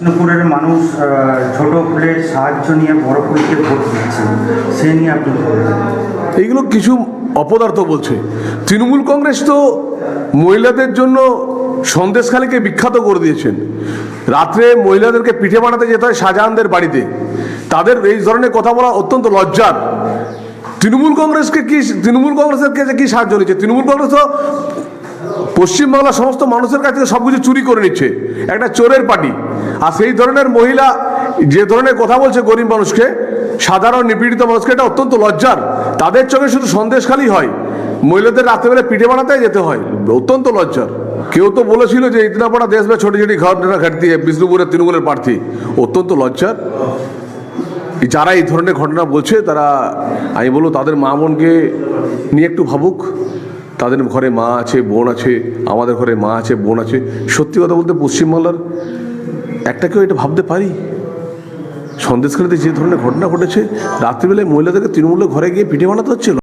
বিষ্ণুপুরের মানুষ ছোট ফুলের সাহায্য নিয়ে বড় ফুলকে ভোট দিচ্ছে সে নিয়ে আপনি এইগুলো কিছু অপদার্থ বলছে। তৃণমূল কংগ্রেস তো মহিলাদের জন্য সন্দেশখালীকে বিখ্যাত করে দিয়েছেন। রাত্রে মহিলাদেরকে পিঠে বানাতে যেতে হয় শাহজাহানদের বাড়িতে। তাদের এই ধরনের কথা বলা অত্যন্ত লজ্জার। তৃণমূল কংগ্রেসকে কি তৃণমূল কংগ্রেসের কাছে কি সাহায্য নিচ্ছে? তৃণমূল কংগ্রেস তো পশ্চিমবাংলার সমস্ত মানুষের কাছ সব কিছু চুরি করে নিচ্ছে। একটা চোরের পার্টি। আর সেই ধরনের মহিলা, যে ধরনের কথা বলছে গরিব মানুষকে, সাধারণ নিপীড়িত মানুষকে, এটা অত্যন্ত লজ্জার। তাদের চোখে শুধু সন্দেশখালি হয়। মহিলাদের রাত্রেবেলা পিঠে বানাতে যেতে হয়। অত্যন্ত লজ্জার। কেউ তো বলেছিল যে ইতনা বড় দেশ में ছোটি ছোটি ঘটনা ঘটতি বিষ্ণুপুরের তৃণমূলের প্রার্থী। অত্যন্ত লজ্জার। যারা এই ধরনের ঘটনা বলছে, তারা, আমি বলব তাদের মা বোনকে নিয়ে একটু ভাবুক। তাদের ঘরে মা আছে, বোন আছে, আমাদের ঘরে মা আছে, বোন আছে। সত্যি কথা বলতে পশ্চিমবাংলার একটা কেউ এটা ভাবতে পারি? সন্দেশখালীতে যে ধরনের ঘটনা ঘটেছে, রাত্রিবেলায় মহিলাদেরকে তৃণমূলের ঘরে গিয়ে পিঠে বানাতে হচ্ছিল।